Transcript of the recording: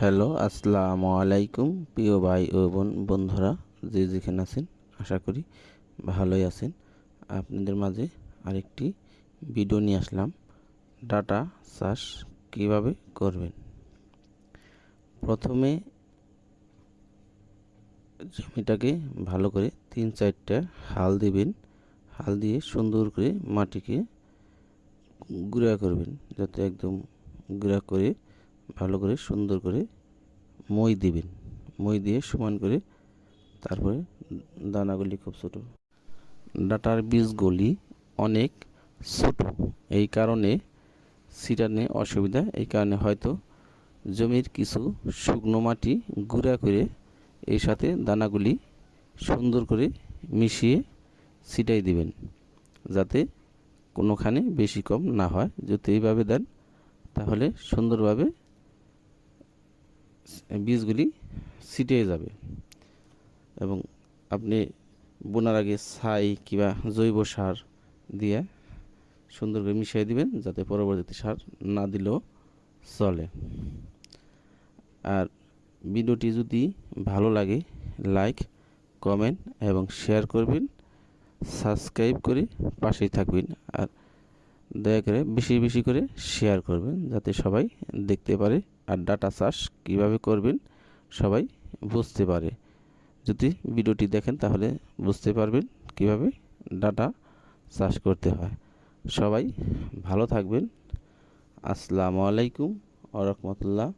Hello, আসসালামু আলাইকুম প্রিয় ভাই ও বোন বন্ধুরা, যে যেখানে আছেন, আশা করি ভালোই আছেন। আপনাদের মাঝে আরেকটি ভিডিও নিয়ে আসলাম, ডাটা চাষ কীভাবে করবেন? প্রথমে জমিটাকে ভালো করে তিন চারটা হাল দিবেন, হাল দিয়ে সুন্দর করে মাটিকে গুঁড়া করবেন, যাতে একদম গুঁড়া করে ভালো করে সুন্দর করে মই দিবেন। মই দিয়ে সমান করে তারপরে দানাগুলি খুব ছোটো। ডাটার বীজগুলি অনেক ছোট। এই কারণে সিটানে অসুবিধা। এই কারণে হয়তো জমির কিছু শুকনো মাটি গুঁড়া করে এর সাথে দানাগুলি সুন্দর করে মিশিয়ে ছিটাই দিবেন, যাতে কোনোখানে বেশি কম না হয়। যদি এইভাবে দেন, তাহলে সুন্দরভাবে বীজগুলি ছিটিয়ে যাবে এবং আপনি বোনার আগে ছাই কিংবা জৈব সার দিয়ে সুন্দর করে মিশিয়ে দিবেন যাতে পরবর্তীতে সার না দিলেও চলে। আর ভিডিওটি যদি ভালো লাগে, লাইক, কমেন্ট এবং শেয়ার করবেন, সাবস্ক্রাইব করে পাশেই থাকবেন আর দয়া করে বেশি বেশি করে শেয়ার করবেন যাতে সবাই দেখতে পারে আর ডাটা চাষ কীভাবে করবেন সবাই বুঝতে পারে। যদি ভিডিওটি দেখেন তাহলে বুঝতে পারবেন কীভাবে ডাটা চাষ করতে হয়। সবাই ভালো থাকবেন। আসসালামু আলাইকুম আ রহমতুল্লাহ